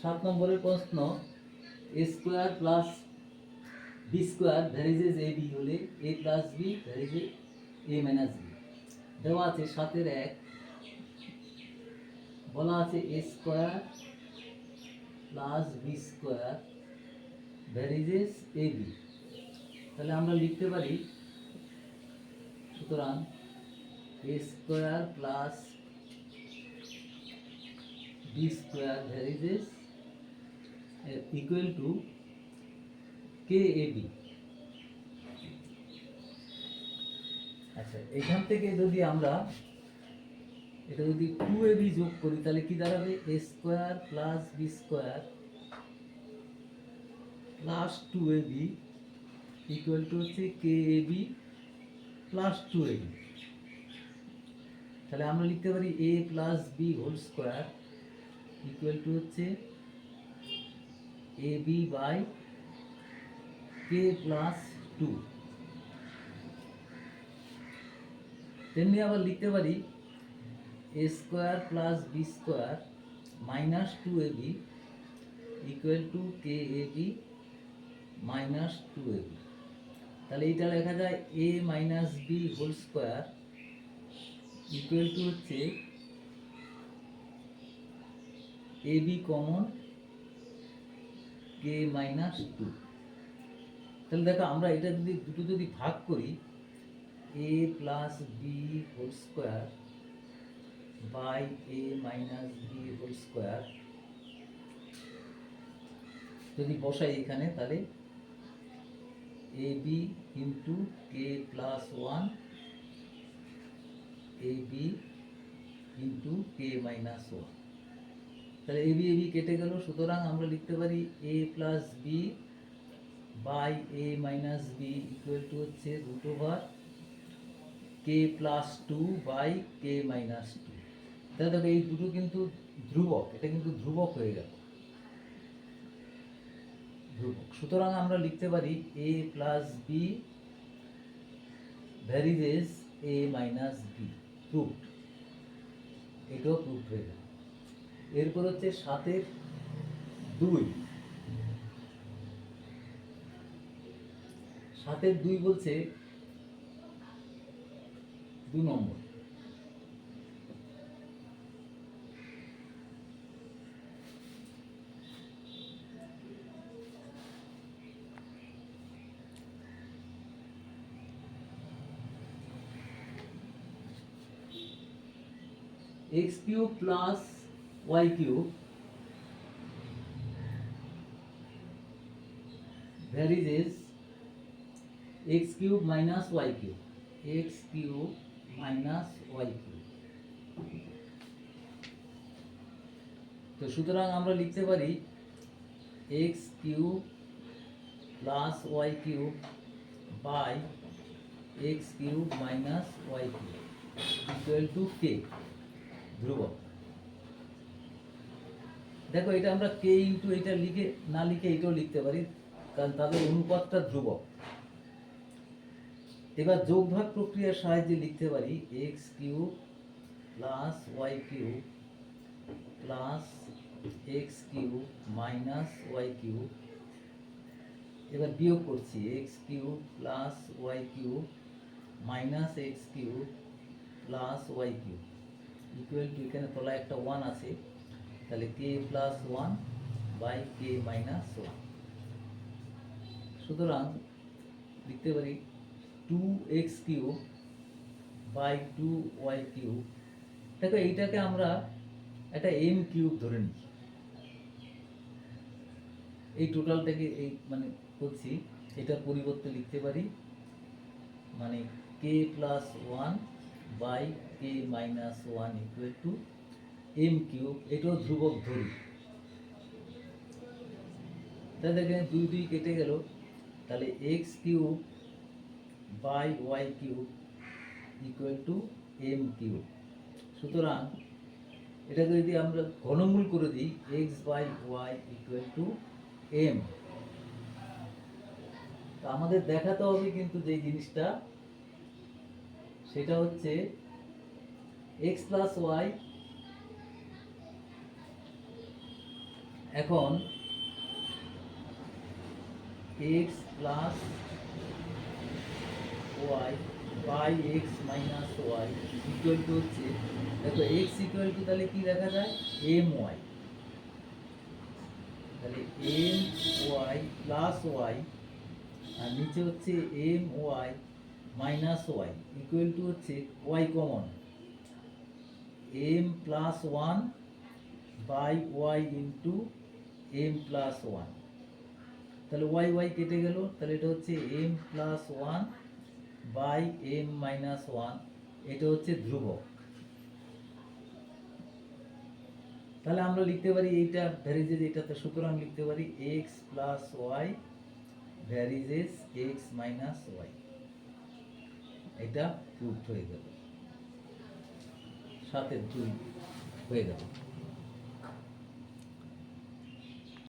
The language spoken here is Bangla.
সাত নম্বরের প্রশ্ন a square plus b square varies a b হলে a plus b varies a minus b দেওয়া আছে সাতের এক। বলা আছে a square plus b square varies a b তাহলে আমরা লিখতে পারি, সুতরাং a square plus b square varies equal to k a b আচ্ছা এখান থেকে যদি আমরা এটা যদি টু এ বি যোগ করি, তাহলে কি দাঁড়াবে? A square plus b square plus two a b equal to হচ্ছে k a b plus two a b তাহলে আমরা লিখতে পারি a plus b whole square equal to হচ্ছে a b by k plus two তেমনি আবার লিখতে পারি a square plus b square minus two a b equal to k a b minus two a b তাহলে এইটা লেখা যায় a minus b whole square equal to হচ্ছে a b common k minus two তাহলে দেখো আমরা এটা যদি, দুটো যদি ভাগ করি a plus b whole square by a minus b whole square যদি বসাই এখানে, তাহলে a b into k plus one a b into k minus one তাহলে এ বি এ বি কেটে গেল। সুতরাং আমরা লিখতে পারি a plus b by a minus b equal to হচ্ছে root over k plus two by k minus two তাহলে দেখো এই দুটো কিন্তু ধ্রুবক, এটা কিন্তু ধ্রুবক হয়ে গেল। ধ্রুবক। সুতরাং আমরা লিখতে পারি a plus b varies a minus b proved এটাও প্রুফ হয়ে গেল। এরপর হচ্ছে সাতের দুই। সাতের দুই বলছে দু নম্বর। X cube plus y cube varies x cube minus y cube x cube minus y cube তো সুতরাং আমরা লিখতে পারি x cube plus y cube by x cube minus y cube equal to k ধ্রুবক। দেখো, এটা আমরা কে ইন্টু এটা লিখে, না লিখে এটাও লিখতে পারি, কারণ তাদের অনুপাতটা ধ্রুবক। এবার যোগভাগ প্রক্রিয়ার সাহায্যে লিখতে পারি x cube plus y cube plus x cube minus y cube এবার বিয়োগ করছি x cube plus y cube minus x cube plus y cube equal to এখানে তলায় একটা ওয়ান আছে। তাহলে k plus one by k minus one সুতরাং লিখতে পারি two x cube by two y cube দেখো এইটাকে আমরা একটা এম কিউব ধরে নিই। এই টোটালটাকে এই মানে করছি, এটার পরিবর্তে লিখতে পারি মানে k plus one by k minus one equal to m cube এটাও ধ্রুবক ধরি। তাহলে এখানে দুই দুই কেটে গেল। তাহলে x cube by y cube equal to m cube সুতরাং এটাকে যদি আমরা ঘনমূল করে দিই x by y equal to m তো আমাদের দেখাতে হবে কিন্তু যে জিনিসটা, সেটা হচ্ছে এক্স প্লাস ওয়াই এখন x plus y by x minus y equal to হচ্ছে, দেখো এক্স ইকুয়াল টু তাহলে কি দেখা যায়? এম ওয়াই তাহলে এম ওয়াই প্লাস ওয়াই আর নিচে হচ্ছে m y minus y equal to হচ্ছে y common m plus one by y into m plus one. তাহলে ওয়াই ওয়াই কেটে গেল, তাহলে এটা হচ্ছে m plus one by m minus one, এটা হচ্ছে ধ্রুবক। তাহলে আমরা লিখতে পারি এইটা ভ্যারিজেস এটাতে সুতরাং লিখতে পারি x plus y varies x minus y. এটা প্রুফ হয়ে গেল। সাতের দুই হয়ে গেল।